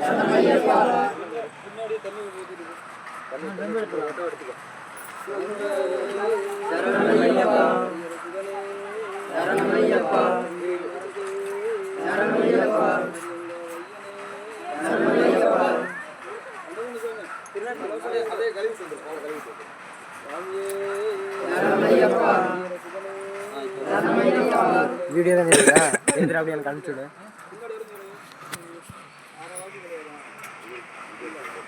சரணமையப்பா சரணமையப்பா சரணமையப்பா சரணமையப்பா அதே கழிவு வீடியோ தான் தெரியுதா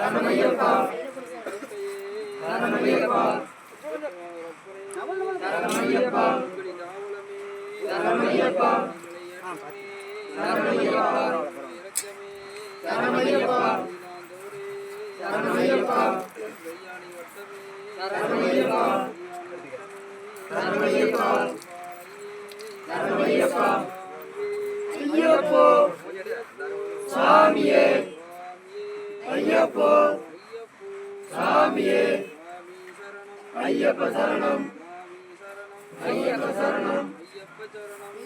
ரமணியப்பா ரமணியப்பா ரமணியப்பா ரமணியப்பா ரமணியப்பா ரமணியப்பா ரமணியப்பா ரமணியப்பா ரமணியப்பா ரமணியப்பா ஐயப்போ. சாமியே. ஐயப்போ சாமியே. ஐயப்ப சரணம். ஐயப்ப சரணம்.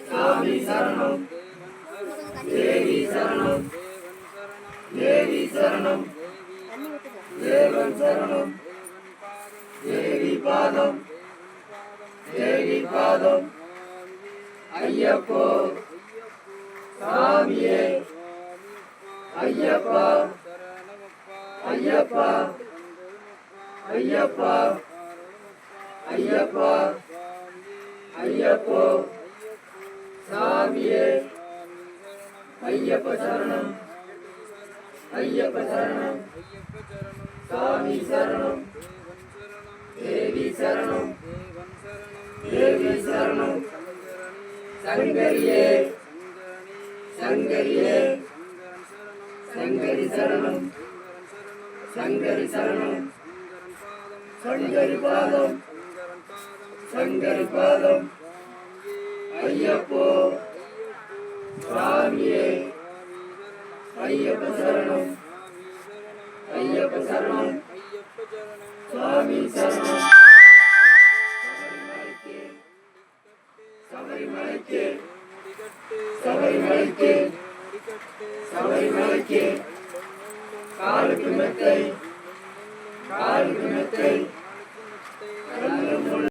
சாமி சரணம். தேவி சரணம். தேவி சரணம். தேவன் சரணம். தேவி பாதம். தேவி பாதம். ஐயப்போ சாமியே. ஐயப்பா ஐயப்பா. ஐயப்பா. ஐயப்பா. ஐயப்போ. சாமியே. ஐயப்ப சரணம். ஐயப்ப சரணம். சாமி சரணம். தேவி சரணம். தேவி சரணம். சங்கரியே. சங்கரியே. சங்கரி சரணம். சங்கரி சரணம். சங்கரி பாதம். சங்கரி பாதம். ஐயப்போ. சாமியே. ஐயப்ப சரணம். ஐயப்ப சரணம். சுவாமி சரணம். சபரிமலைக்கு சபரிமலைக்கு சபரிமலைக்கு காலுக்கு மெத்தை காலுக்கு மெத்தை